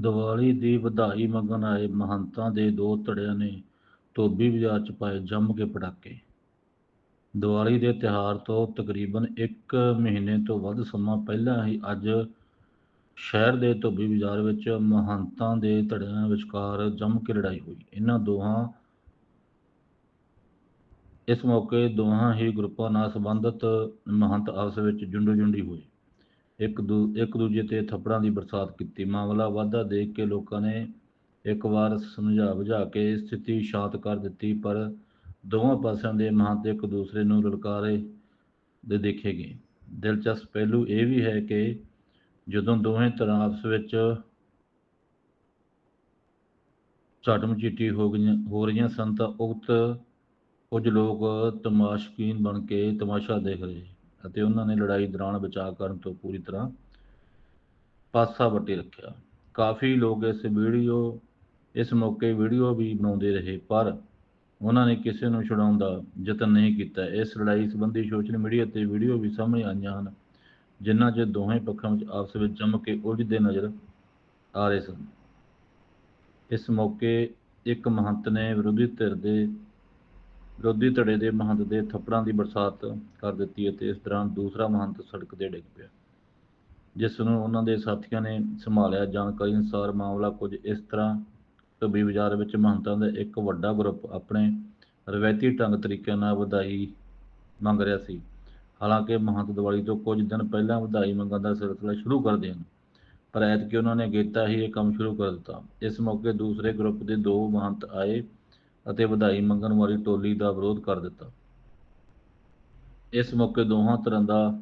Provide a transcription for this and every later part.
ਦੀਵਾਲੀ ਦੀ ਵਧਾਈ ਮੰਗਣ ਆਏ ਮਹੰਤਾਂ ਦੇ ਦੋ ਧੜਿਆਂ ਨੇ ਧੋਬੀ ਬਾਜ਼ਾਰ 'ਚ ਪਾਏ ਜੰਮ ਕੇ ਪਟਾਕੇ। ਦੀਵਾਲੀ ਦੇ ਤਿਉਹਾਰ ਤੋਂ ਤਕਰੀਬਨ 1 ਮਹੀਨੇ ਤੋਂ ਵੱਧ ਸਮਾਂ ਪਹਿਲਾਂ ਹੀ ਅੱਜ ਸ਼ਹਿਰ ਦੇ ਧੋਬੀ ਬਾਜ਼ਾਰ ਵਿੱਚ ਮਹੰਤਾਂ ਦੇ ਧੜਿਆਂ ਵਿਚਕਾਰ ਜੰਮ ਕੇ ਲੜਾਈ ਹੋਈ। ਇਹਨਾਂ ਦੋਹਾਂ ਇਸ ਮੌਕੇ ਦੋਹਾਂ ਹੀ ਗਰੁੱਪਾਂ ਨਾਲ ਸੰਬੰਧਿਤ ਮਹੰਤ ਆਪਸ ਵਿੱਚ ਜੁੰਡੋ-ਜੁੰਡੀ ਹੋਏ ਇੱਕ ਦੂ, ਇੱਕ ਦੂਜੇ ਤੇ ਥੱਪੜਾਂ ਦੀ ਬਰਸਾਤ ਕੀਤੀ। ਮਾਮਲਾ ਵਾਧਾ ਦੇਖ ਕੇ ਲੋਕਾਂ ਨੇ ਇੱਕ ਵਾਰ ਸਮਝਾ ਬੁਝਾ ਕੇ ਸਥਿਤੀ ਸ਼ਾਂਤ ਕਰ ਦਿੱਤੀ, ਪਰ ਦੋਵਾਂ ਪਾਸਿਆਂ ਦੇ ਮਹੰਤ ਇੱਕ ਦੂਸਰੇ ਨੂੰ ਲਲਕਾਰੇ ਦੇ ਦੇਖੇ ਗਏ। ਦਿਲਚਸਪ ਪਹਿਲੂ ਇਹ ਵੀ ਹੈ ਕਿ ਜਦੋਂ ਦੋਵੇਂ ਤਰ੍ਹਾਂ ਆਪਸ ਵਿੱਚ ਝਾਟਮ-ਚੀਟੀ ਹੋ ਗਈਆਂ, ਹੋ ਰਹੀਆਂ ਸਨ ਤਾਂ ਉਕਤ ਕੁਝ ਲੋਕ ਤਮਾਸ਼ਕੀਨ ਬਣ ਕੇ ਤਮਾਸ਼ਾ ਦੇਖ ਰਹੇ। ਅਤੇ ਉਹਨਾਂ ਨੇ ਲੜਾਈ ਦੌਰਾਨ ਬਚਾਅ ਕਰਨ ਤੋਂ ਪੂਰੀ ਤਰ੍ਹਾਂ ਪਾਸਾ ਵੱਟੀ ਰੱਖਿਆ। ਕਾਫੀ ਲੋਕ ਇਸ ਵੀਡੀਓ, ਇਸ ਮੌਕੇ ਵੀਡੀਓ ਵੀ ਬਣਾਉਂਦੇ ਰਹੇ, ਪਰ ਉਹਨਾਂ ਨੇ ਕਿਸੇ ਨੂੰ ਛੁਡਾਉਣ ਦਾ ਯਤਨ ਨਹੀਂ ਕੀਤਾ। ਇਸ ਲੜਾਈ ਸੰਬੰਧੀ ਸੋਸ਼ਲ ਮੀਡੀਆ ਤੇ ਵੀਡੀਓ ਵੀ ਸਾਹਮਣੇ ਆਈਆਂ ਹਨ ਜਿਨ੍ਹਾਂ 'ਚ ਦੋਵੇਂ ਪੱਖਾਂ ਵਿੱਚ ਆਪਸ ਵਿੱਚ ਜੰਮ ਕੇ ਉਲਝਦੇ ਨਜ਼ਰ ਆ ਰਹੇ ਸਨ। ਇਸ ਮੌਕੇ ਇੱਕ ਮਹੰਤ ਨੇ ਵਿਰੋਧੀ ਧਿਰ ਦੇ ਵਿਰੋਧੀ ਧੜੇ ਦੇ ਮਹੰਤ ਦੇ ਥੱਪੜਾਂ ਦੀ ਬਰਸਾਤ ਕਰ ਦਿੱਤੀ ਅਤੇ ਇਸ ਦੌਰਾਨ ਦੂਸਰਾ ਮਹੰਤ ਸੜਕ ਤੇ ਡਿੱਗ ਪਿਆ। ਜਿਸ ਨੂੰ ਉਹਨਾਂ ਦੇ ਸਾਥੀਆਂ ਨੇ ਸੰਭਾਲਿਆ। ਜਾਣਕਾਰੀ ਅਨੁਸਾਰ ਮਾਮਲਾ ਕੁਝ ਇਸ ਤਰ੍ਹਾਂ ਧੋਬੀ ਬਾਜ਼ਾਰ ਵਿੱਚ ਮਹੰਤਾਂ ਦਾ ਇੱਕ ਵੱਡਾ ਗਰੁੱਪ ਆਪਣੇ ਰਵਾਇਤੀ ਢੰਗ ਤਰੀਕਿਆਂ ਨਾਲ ਵਧਾਈ ਮੰਗ ਰਿਹਾ ਸੀ। ਹਾਲਾਂਕਿ ਮਹੰਤ ਦੀਵਾਲੀ ਤੋਂ ਕੁਝ ਦਿਨ ਪਹਿਲਾਂ ਵਧਾਈ ਮੰਗਣ ਦਾ ਸਿਲਸਿਲਾ ਸ਼ੁਰੂ ਕਰਦੇ ਹਨ ਪਰ ਐਤਕੀ ਉਹਨਾਂ ਨੇ ਅਗੇਤਾ ਹੀ ਇਹ ਕੰਮ ਸ਼ੁਰੂ ਕਰ ਦਿੱਤਾ। ਇਸ ਮੌਕੇ ਦੂਸਰੇ ਗਰੁੱਪ ਦੇ ਦੋ ਮਹੰਤ ਆਏ। ਅਤੇ ਵਧਾਈ ਮੰਗਣ ਵਾਲੀ ਟੋਲੀ ਦਾ ਵਿਰੋਧ ਕਰ ਦਿੱਤਾ। ਇਸ ਮੌਕੇ ਦੋਹਾਂ ਤਰ੍ਹਾਂ ਦਾ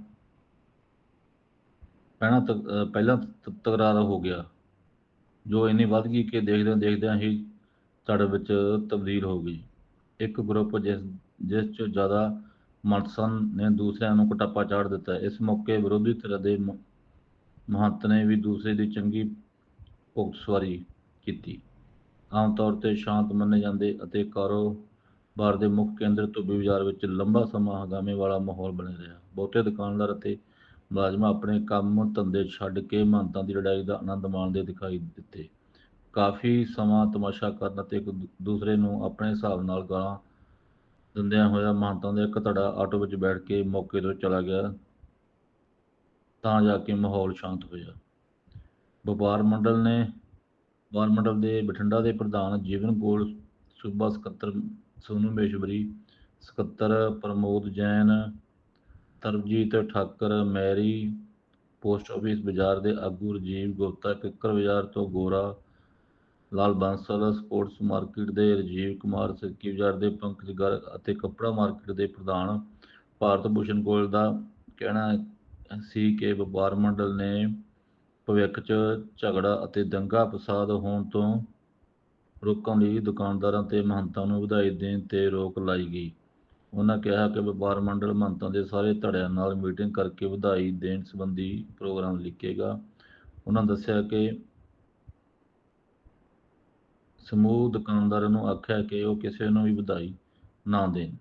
ਪਹਿਲਾਂ ਤਕ ਪਹਿਲਾਂ ਤਕਰਾਰ ਹੋ ਗਿਆ, ਜੋ ਇੰਨੀ ਵੱਧ ਗਈ ਕਿ ਦੇਖਦਿਆਂ ਦੇਖਦਿਆਂ ਹੀ ਝੜ ਵਿੱਚ ਤਬਦੀਲ ਹੋ ਗਈ। ਇੱਕ ਗਰੁੱਪ ਜਿਸ ਜਿਸ 'ਚ ਜ਼ਿਆਦਾ ਮਨਸਨ ਨੇ ਦੂਸਰਿਆਂ ਨੂੰ ਕਟਾਪਾ ਚਾੜ ਦਿੱਤਾ। ਇਸ ਮੌਕੇ ਵਿਰੋਧੀ ਧਿਰ ਦੇ ਮਹੰਤ ਨੇ ਵੀ ਦੂਸਰੇ ਦੀ ਚੰਗੀ ਭੁਗਤ ਸਵਾਰੀ ਕੀਤੀ। ਆਮ ਤੌਰ ਤੇ ਸ਼ਾਂਤ ਮੰਨੇ ਜਾਂਦੇ ਅਤੇ ਕਾਰੋਬਾਰ ਦੇ ਮੁੱਖ ਕੇਂਦਰ ਧੁੱਬੀ ਬਾਜ਼ਾਰ ਵਿੱਚ ਲੰਬਾ ਸਮਾਂ ਹੰਗਾਮੇ ਵਾਲਾ ਮਾਹੌਲ ਬਣਿਆ ਰਿਹਾ। ਬਹੁਤੇ ਦੁਕਾਨਦਾਰ ਅਤੇ ਮੁਲਾਜ਼ਮ ਆਪਣੇ ਕੰਮ ਧੰਦੇ ਛੱਡ ਕੇ ਮਹੰਤਾਂ ਦੀ ਲੜਾਈ ਦਾ ਆਨੰਦ ਮਾਣਦੇ ਦਿਖਾਈ ਦਿੱਤੇ। ਕਾਫੀ ਸਮਾਂ ਤਮਾਸ਼ਾ ਕਰਨ ਅਤੇ ਇੱਕ ਦੂ- ਦੂਸਰੇ ਨੂੰ ਆਪਣੇ ਹਿਸਾਬ ਨਾਲ ਗਾਲਾਂ ਦਿੰਦਿਆਂ ਹੋਇਆ ਮਹੰਤਾਂ ਦਾ ਇੱਕ ਧੜਾ ਆਟੋ ਵਿੱਚ ਬੈਠ ਕੇ ਮੌਕੇ ਤੋਂ ਚਲਾ ਗਿਆ ਤਾਂ ਜਾ ਕੇ ਮਾਹੌਲ ਸ਼ਾਂਤ ਹੋਇਆ। ਵਪਾਰ ਮੰਡਲ ਨੇ ਮੰਡਲ ਦੇ ਬਠਿੰਡਾ ਦੇ ਪ੍ਰਧਾਨ ਜੀਵਨ ਗੋਲ ਸੂਬਾ ਸਕੱਤਰ ਸੋਨੂ ਮੇਸ਼ਵਰੀ ਸਕੱਤਰ Pramod Jain, Tarbjit Thakar, Mary, post office ਬਾਜ਼ਾਰ ਦੇ ਆਗੂ ਰਜੀਵ ਗੁਪਤਾ, ਕਿੱਕਰ ਬਾਜ਼ਾਰ ਤੋਂ ਗੋਰਾ, ਲਾਲ ਬਾਂਸਲ, ਸਪੋਰਟਸ ਮਾਰਕੀਟ ਦੇ ਰਜੀਵ ਕੁਮਾਰ, ਸਿੱਕੀ ਬਾਜ਼ਾਰ ਦੇ ਪੰਕਜ ਗਰਗ ਅਤੇ ਕੱਪੜਾ ਮਾਰਕੀਟ ਦੇ ਪ੍ਰਧਾਨ ਭਾਰਤ ਭੂਸ਼ਣ ਗੋਇਲ ਦਾ ਕਹਿਣਾ ਸੀ ਕਿ ਵਪਾਰ ਮੰਡਲ ਨੇ ਭਵਿੱਖ 'ਚ ਝਗੜਾ ਅਤੇ ਦੰਗਾ ਫਸਾਦ ਹੋਣ ਤੋਂ ਰੋਕਣ ਲਈ ਦੁਕਾਨਦਾਰਾਂ ਤੇ ਮਹੰਤਾਂ ਨੂੰ ਵਧਾਈ ਦੇਣ ਤੇ ਰੋਕ ਲਾਈ ਗਈ। ਉਹਨਾਂ ਕਿਹਾ ਕਿ ਵਪਾਰ ਮੰਡਲ ਮਹੰਤਾਂ ਦੇ ਸਾਰੇ ਧੜਿਆਂ ਨਾਲ ਮੀਟਿੰਗ ਕਰਕੇ ਵਧਾਈ ਦੇਣ ਸੰਬੰਧੀ ਪ੍ਰੋਗਰਾਮ ਲਿਖੇਗਾ। ਉਹਨਾਂ ਦੱਸਿਆ ਕਿ ਸਮੂਹ ਦੁਕਾਨਦਾਰਾਂ ਨੂੰ ਆਖਿਆ ਕਿ ਉਹ ਕਿਸੇ ਨੂੰ ਵੀ ਵਧਾਈ ਨਾ ਦੇਣ।